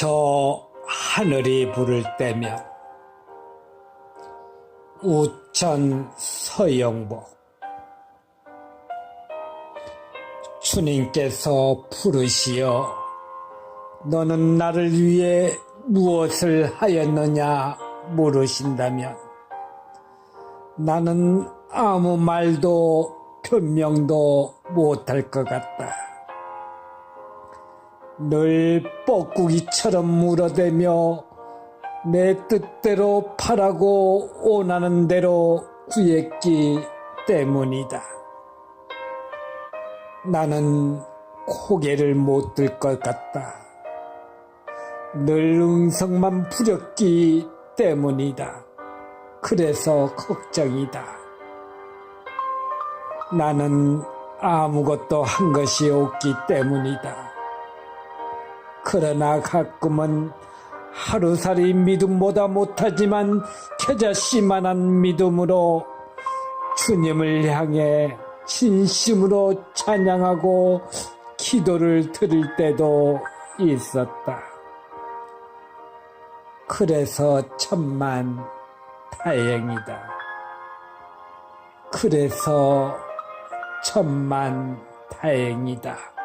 저 하늘이 부를 때면 우천 서영복 주님께서 부르시어 너는 나를 위해 무엇을 하였느냐 물으신다면 나는 아무 말도 변명도 못할 것 같다. 늘 뻐꾸기처럼 물어대며 내 뜻대로 바라고 원하는 대로 구했기 때문이다. 나는 고개를 못 들 것 같다. 늘 응성만 부렸기 때문이다. 그래서 걱정이다. 나는 아무것도 한 것이 없기 때문이다. 그러나 가끔은 하루살이 믿음보다 못하지만 겨자씨만한 믿음으로 주님을 향해 진심으로 찬양하고 기도를 드릴 때도 있었다. 그래서 천만 다행이다. 그래서 천만 다행이다.